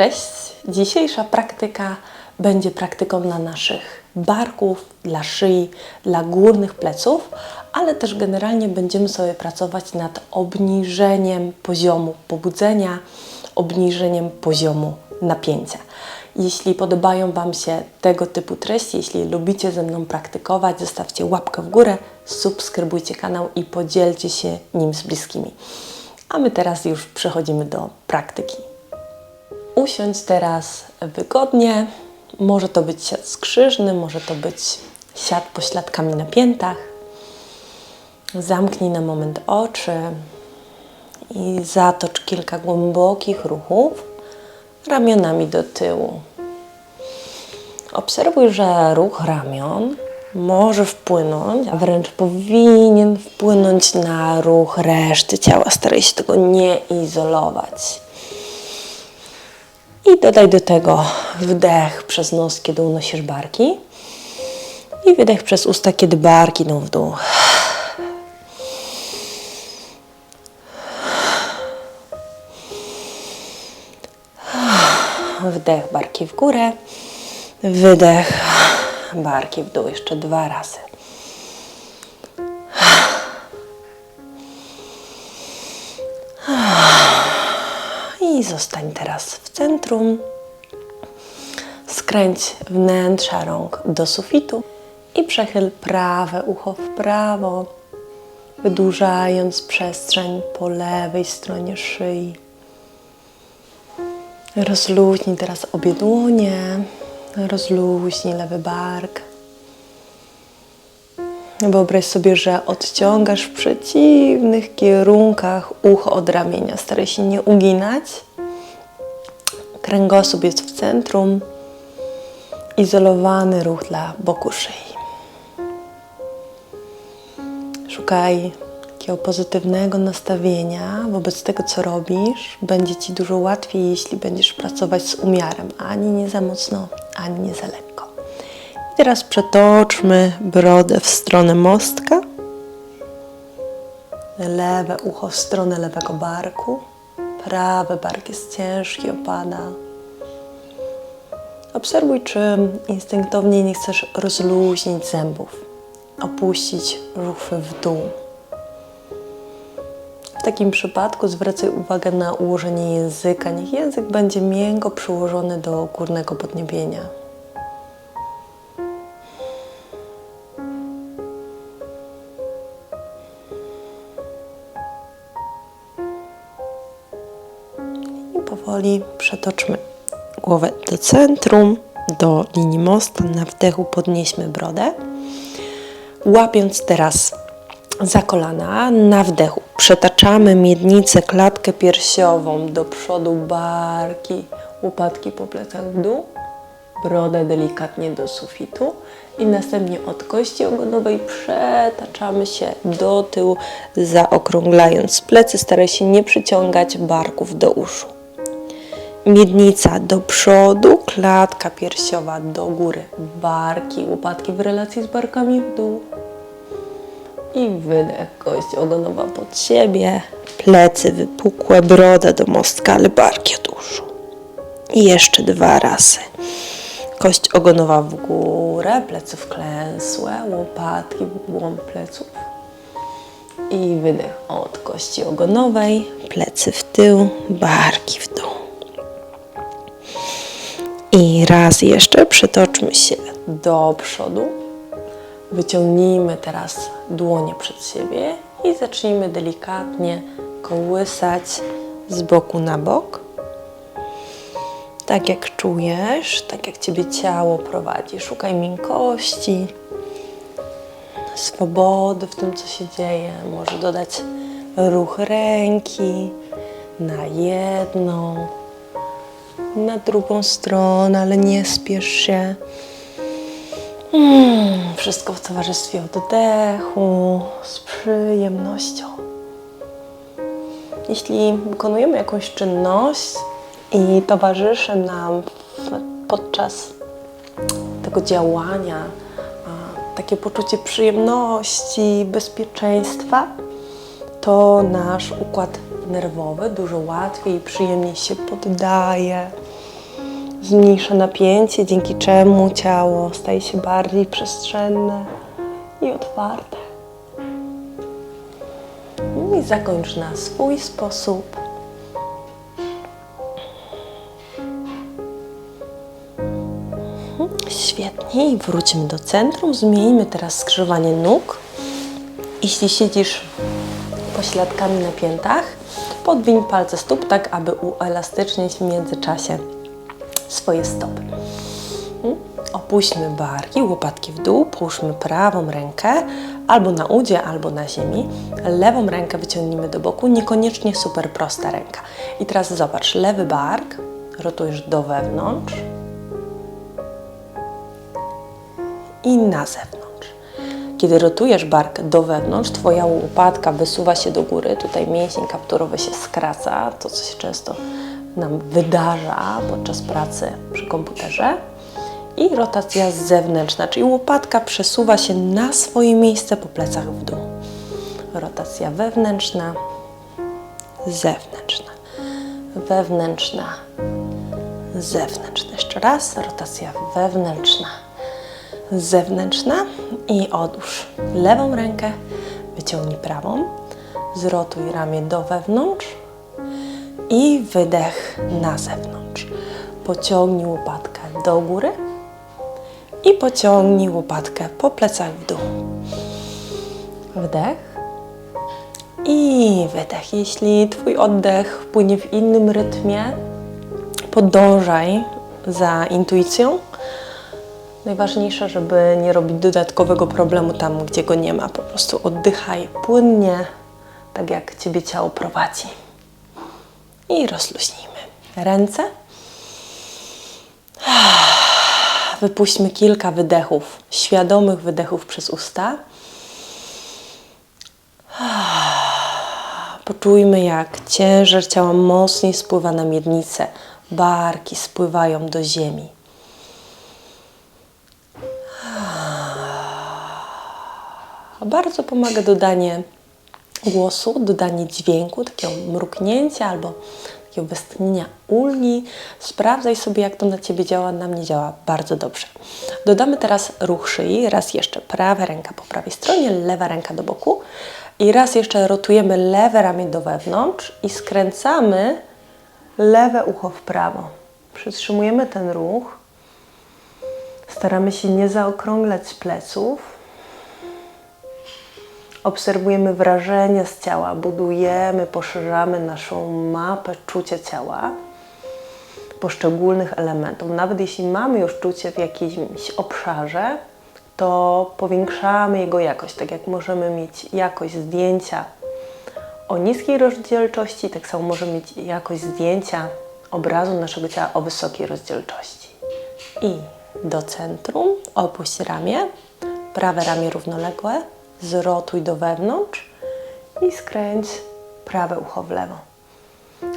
Cześć! Dzisiejsza praktyka będzie praktyką dla naszych barków, dla szyi, dla górnych pleców, ale też generalnie będziemy sobie pracować nad obniżeniem poziomu pobudzenia, obniżeniem poziomu napięcia. Jeśli podobają Wam się tego typu treści, jeśli lubicie ze mną praktykować, zostawcie łapkę w górę, subskrybujcie kanał i podzielcie się nim z bliskimi. A my teraz już przechodzimy do praktyki. Usiądź teraz wygodnie. Może to być siat skrzyżny, może to być siat pośladkami na piętach. Zamknij na moment oczy i zatocz kilka głębokich ruchów ramionami do tyłu. Obserwuj, że ruch ramion może wpłynąć, a wręcz powinien wpłynąć na ruch reszty ciała. Staraj się tego nie izolować. I dodaj do tego wdech przez nos, kiedy unosisz barki. I wydech przez usta, kiedy barki idą w dół. Wdech, barki w górę. Wydech, barki w dół. Jeszcze dwa razy. I zostań teraz w centrum. Skręć wnętrza rąk do sufitu i przechyl prawe ucho w prawo, wydłużając przestrzeń po lewej stronie szyi. Rozluźnij teraz obie dłonie, rozluźnij lewy bark. Wyobraź sobie, że odciągasz w przeciwnych kierunkach ucho od ramienia. Staraj się nie uginać. Kręgosłup jest w centrum. Izolowany ruch dla boku szyi. Szukaj takiego pozytywnego nastawienia wobec tego, co robisz. Będzie Ci dużo łatwiej, jeśli będziesz pracować z umiarem. Ani nie za mocno, ani nie za lekko. I teraz przetoczmy brodę w stronę mostka. Lewe ucho w stronę lewego barku. Prawy bark jest ciężki, opada. Obserwuj, czy instynktownie nie chcesz rozluźnić zębów, opuścić rufy w dół. W takim przypadku zwracaj uwagę na ułożenie języka. Niech język będzie miękko przyłożony do górnego podniebienia. Powoli przetoczmy głowę do centrum, do linii mostu. Na wdechu podnieśmy brodę. Łapiąc teraz za kolana, na wdechu przetaczamy miednicę, klatkę piersiową do przodu, barki, łopatki po plecach w dół, brodę delikatnie do sufitu i następnie od kości ogonowej przetaczamy się do tyłu, zaokrąglając plecy. Staraj się nie przyciągać barków do uszu. Miednica do przodu, klatka piersiowa do góry, barki, łopatki w relacji z barkami w dół. I wydech, kość ogonowa pod siebie, plecy wypukłe, broda do mostka, ale barki od uszu. I jeszcze dwa razy. Kość ogonowa w górę, plecy wklęsłe, łopatki w głąb pleców. I wydech od kości ogonowej, plecy w tył, barki w dół. I raz jeszcze przetoczmy się do przodu. Wyciągnijmy teraz dłonie przed siebie i zacznijmy delikatnie kołysać z boku na bok. Tak jak czujesz, tak jak Ciebie ciało prowadzi. Szukaj miękkości, swobody w tym, co się dzieje. Może dodać ruch ręki na jedną, na drugą stronę, ale nie spiesz się. Mm, wszystko w towarzystwie oddechu, z przyjemnością. Jeśli wykonujemy jakąś czynność i towarzyszy nam podczas tego działania takie poczucie przyjemności, bezpieczeństwa, to nasz układ nerwowy dużo łatwiej i przyjemniej się poddaje. zmniejsza napięcie, dzięki czemu ciało staje się bardziej przestrzenne i otwarte. I zakończ na swój sposób. Świetnie i wrócimy do centrum. Zmieńmy teraz skrzyżowanie nóg. Jeśli siedzisz pośladkami na piętach, podwiń palce stóp tak, aby uelastycznić w międzyczasie swoje stopy. Mm. Opuśćmy barki, łopatki w dół, połóżmy prawą rękę albo na udzie, albo na ziemi. Lewą rękę wyciągnijmy do boku, niekoniecznie super prosta ręka. I teraz zobacz, lewy bark rotujesz do wewnątrz i na zewnątrz. Kiedy rotujesz bark do wewnątrz, Twoja łopatka wysuwa się do góry, tutaj mięsień kapturowy się skraca, to co się często nam wydarza podczas pracy przy komputerze. I rotacja zewnętrzna, czyli łopatka przesuwa się na swoje miejsce po plecach w dół. Rotacja wewnętrzna, zewnętrzna, wewnętrzna, zewnętrzna. Jeszcze raz, rotacja wewnętrzna, zewnętrzna i odłóż lewą rękę, wyciągnij prawą, zrotuj ramię do wewnątrz i wydech na zewnątrz. Pociągnij łopatkę do góry i pociągnij łopatkę po plecach w dół. Wdech i wydech. Jeśli Twój oddech płynie w innym rytmie, podążaj za intuicją. Najważniejsze, żeby nie robić dodatkowego problemu tam, gdzie go nie ma. Po prostu oddychaj płynnie, tak jak Ciebie ciało prowadzi. I rozluźnijmy ręce. Wypuśćmy kilka wydechów, świadomych wydechów przez usta. Poczujmy, jak ciężar ciała mocniej spływa na miednicę, barki spływają do ziemi. Bardzo pomaga dodanie głosu, dodanie dźwięku, takiego mruknięcia albo takiego westchnienia ulgi. Sprawdzaj sobie, jak to na Ciebie działa. Na mnie działa bardzo dobrze. Dodamy teraz ruch szyi. Raz jeszcze prawa ręka po prawej stronie, lewa ręka do boku. I raz jeszcze rotujemy lewe ramię do wewnątrz i skręcamy lewe ucho w prawo. Przytrzymujemy ten ruch. Staramy się nie zaokrąglać pleców. Obserwujemy wrażenia z ciała, budujemy, poszerzamy naszą mapę czucia ciała, poszczególnych elementów. Nawet jeśli mamy już czucie w jakimś obszarze, to powiększamy jego jakość. Tak jak możemy mieć jakość zdjęcia o niskiej rozdzielczości, tak samo możemy mieć jakość zdjęcia obrazu naszego ciała o wysokiej rozdzielczości. I do centrum opuść ramię, prawe ramię równoległe, zrotuj do wewnątrz i skręć prawe ucho w lewo.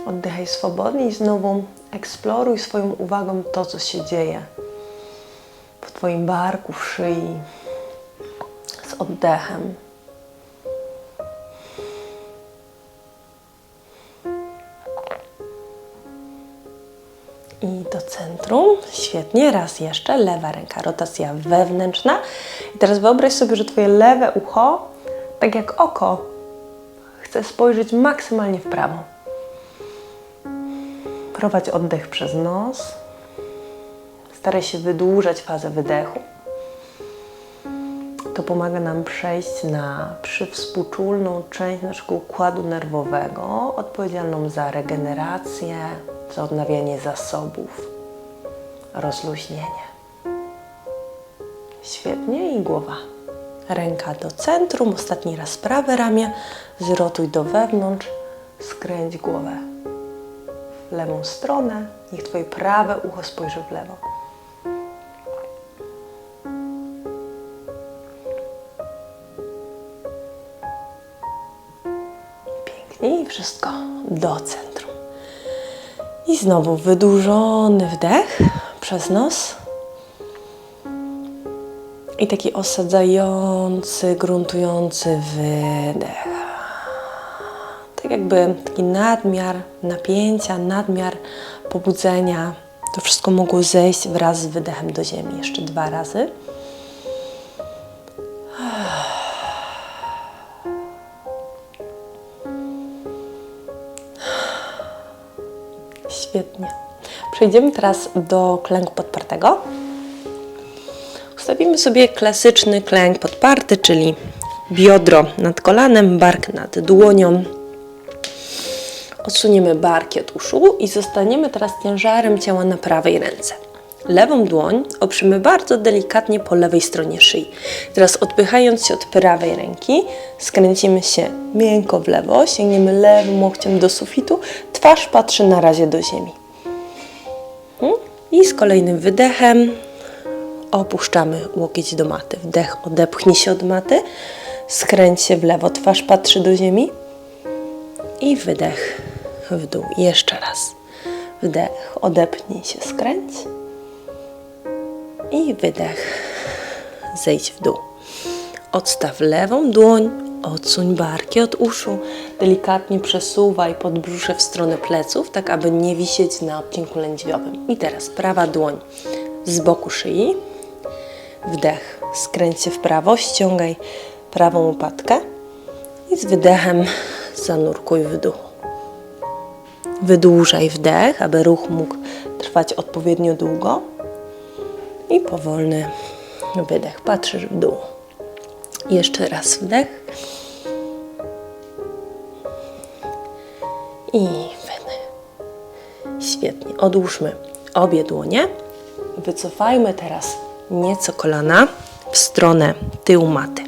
Oddychaj swobodnie i znowu eksploruj swoją uwagą to, co się dzieje w Twoim barku, w szyi, z oddechem. Świetnie. Raz jeszcze. Lewa ręka. Rotacja wewnętrzna. I teraz wyobraź sobie, że Twoje lewe ucho, tak jak oko, chce spojrzeć maksymalnie w prawo. Prowadź oddech przez nos. Staraj się wydłużać fazę wydechu. To pomaga nam przejść na przywspółczulną część naszego układu nerwowego, odpowiedzialną za regenerację, za odnawianie zasobów, rozluźnienie. Świetnie i głowa. Ręka do centrum, ostatni raz prawe ramię, zrotuj do wewnątrz, skręć głowę w lewą stronę, niech Twoje prawe ucho spojrzy w lewo. Pięknie i wszystko do centrum. I znowu wydłużony wdech przez nos. I taki osadzający, gruntujący wydech. Tak jakby taki nadmiar napięcia, nadmiar pobudzenia to wszystko mogło zejść wraz z wydechem do ziemi. Jeszcze dwa razy. Świetnie. Przejdziemy teraz do klęku podpartego. Ustawimy sobie klasyczny klęk podparty, czyli biodro nad kolanem, bark nad dłonią. Odsuniemy barki od uszu i zostaniemy teraz ciężarem ciała na prawej ręce. Lewą dłoń oprzemy bardzo delikatnie po lewej stronie szyi. Teraz odpychając się od prawej ręki, skręcimy się miękko w lewo, sięgniemy lewym łokciem do sufitu, twarz patrzy na razie do ziemi. I z kolejnym wydechem opuszczamy łokieć do maty. Wdech odepchnij się od maty, skręć się w lewo, twarz patrzy do ziemi i wydech w dół. Jeszcze raz. Wdech, odepnij się, skręć i wydech, zejdź w dół. Odstaw lewą dłoń, odsuń barki od uszu, delikatnie przesuwaj podbrzusze w stronę pleców, tak aby nie wisieć na odcinku lędźwiowym. I teraz prawa dłoń z boku szyi, wdech, skręć się w prawo, ściągaj prawą łopatkę i z wydechem zanurkuj w dół. Wydłużaj wdech, aby ruch mógł trwać odpowiednio długo i powolny wydech. Patrzysz w dół. Jeszcze raz wdech. I wydech. Świetnie. Odłóżmy obie dłonie. Wycofajmy teraz nieco kolana w stronę tyłu maty.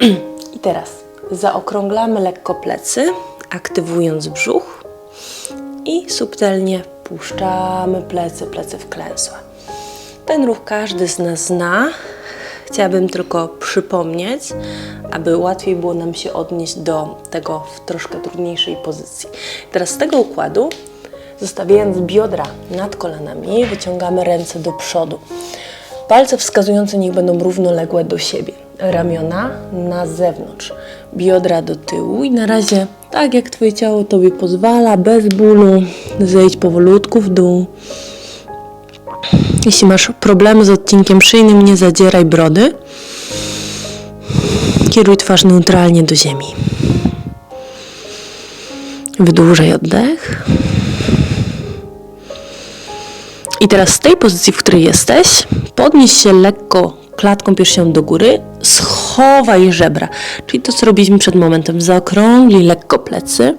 I teraz zaokrąglamy lekko plecy, aktywując brzuch i subtelnie puszczamy plecy, plecy wklęsłe. Ten ruch każdy z nas zna. Chciałabym tylko przypomnieć, aby łatwiej było nam się odnieść do tego w troszkę trudniejszej pozycji. Teraz z tego układu, zostawiając biodra nad kolanami, wyciągamy ręce do przodu. Palce wskazujące niech będą równoległe do siebie. Ramiona na zewnątrz, biodra do tyłu i na razie tak jak Twoje ciało Tobie pozwala, bez bólu, zejdź powolutku w dół. Jeśli masz problemy z odcinkiem szyjnym, nie zadzieraj brody. Kieruj twarz neutralnie do ziemi. Wydłużaj oddech. I teraz z tej pozycji, w której jesteś, podnieś się lekko klatką piersią do góry, schowaj żebra. Czyli to, co robiliśmy przed momentem. Zaokrąglij lekko plecy,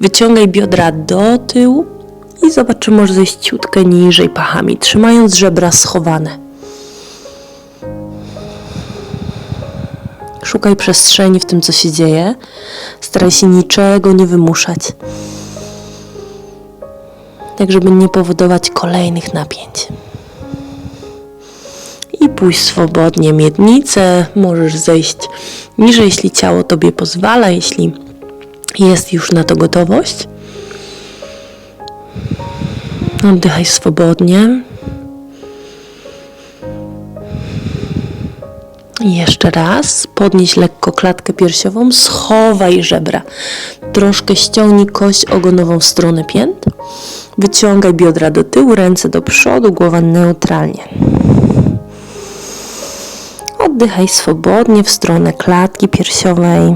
wyciągaj biodra do tyłu i zobacz, czy możesz zejść ciutkę niżej pachami, trzymając żebra schowane. Szukaj przestrzeni w tym, co się dzieje. Staraj się niczego nie wymuszać. Tak, żeby nie powodować kolejnych napięć. I pójść swobodnie miednicę. Możesz zejść niżej, jeśli ciało tobie pozwala, jeśli jest już na to gotowość. Oddychaj swobodnie. Jeszcze raz. Podnieś lekko klatkę piersiową, schowaj żebra. Troszkę ściągnij kość ogonową w stronę pięt. Wyciągaj biodra do tyłu, ręce do przodu, głowa neutralnie. Oddychaj swobodnie w stronę klatki piersiowej.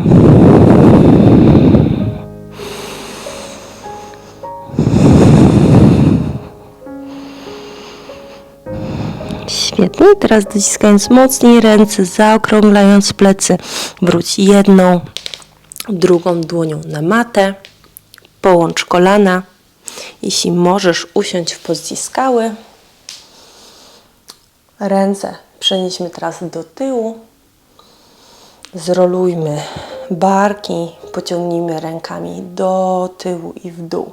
Świetnie. Teraz dociskając mocniej ręce, zaokrąglając plecy, wróć jedną, drugą dłonią na matę. Połącz kolana. Jeśli możesz usiąść w pozycji skały, ręce przenieśmy teraz do tyłu. Zrolujmy barki, pociągnijmy rękami do tyłu i w dół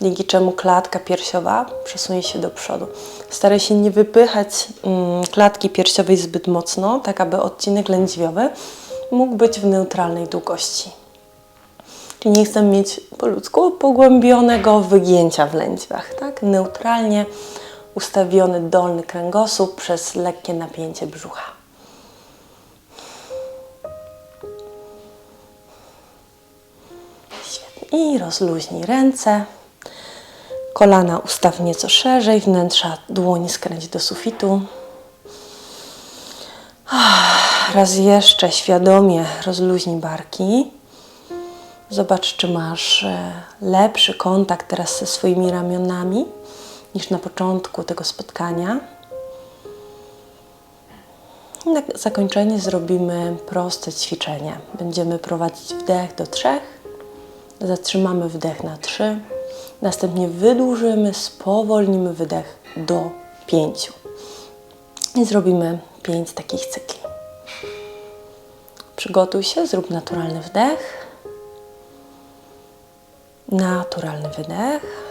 dzięki czemu klatka piersiowa przesunie się do przodu. Staraj się nie wypychać mm, klatki piersiowej zbyt mocno, tak aby odcinek lędźwiowy mógł być w neutralnej długości. Czyli nie chcę mieć po ludzku pogłębionego wygięcia w lędźwiach, tak? Neutralnie ustawiony dolny kręgosłup przez lekkie napięcie brzucha. Świetnie. I rozluźnij ręce. Kolana ustaw nieco szerzej, wnętrza dłoni skręć do sufitu. Ah, Raz jeszcze świadomie rozluźnij barki. Zobacz, czy masz e, lepszy kontakt teraz ze swoimi ramionami niż na początku tego spotkania. Na zakończenie zrobimy proste ćwiczenie. Będziemy prowadzić wdech do trzech, zatrzymamy wdech na trzy, następnie wydłużymy, spowolnimy wydech do pięciu. I zrobimy pięć takich cykli. Przygotuj się, zrób naturalny wdech, naturalny wydech.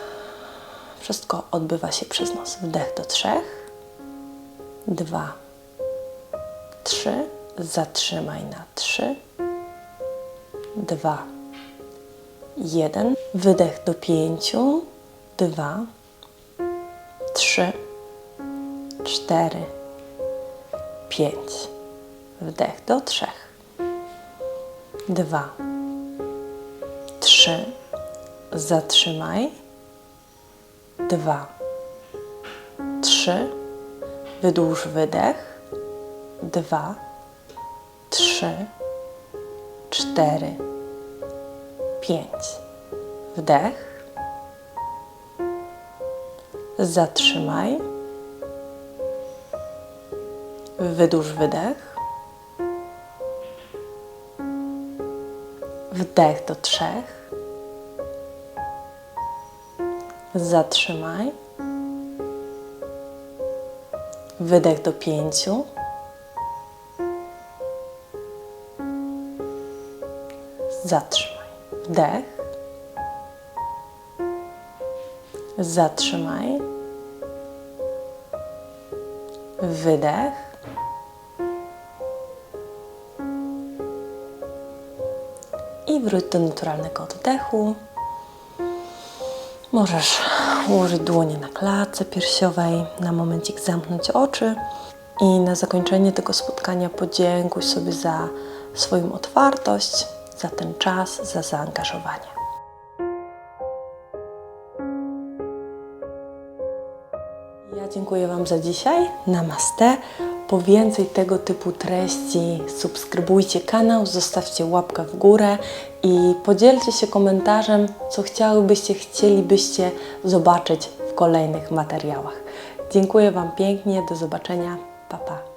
Wszystko odbywa się przez nos. Wdech do trzech, dwa, trzy, zatrzymaj na trzy, dwa, jeden, wydech do pięciu, dwa, trzy, cztery, pięć, wdech do trzech, dwa, trzy, zatrzymaj, dwa, trzy, wydłuż wydech, dwa, trzy, cztery, pięć. Wdech. Zatrzymaj. Wydłuż wydech. Wdech do trzech. Zatrzymaj. Wydech do pięciu. Zatrzymaj. Wdech. Zatrzymaj. Wydech. I wróć do naturalnego oddechu. Możesz ułożyć dłonie na klatce piersiowej, na momencik zamknąć oczy i na zakończenie tego spotkania podziękuj sobie za swoją otwartość, za ten czas, za zaangażowanie. Ja dziękuję Wam za dzisiaj. Namaste. Po więcej tego typu treści subskrybujcie kanał, zostawcie łapkę w górę i podzielcie się komentarzem, co chciałybyście, chcielibyście zobaczyć w kolejnych materiałach. Dziękuję Wam pięknie. Do zobaczenia. Pa, pa.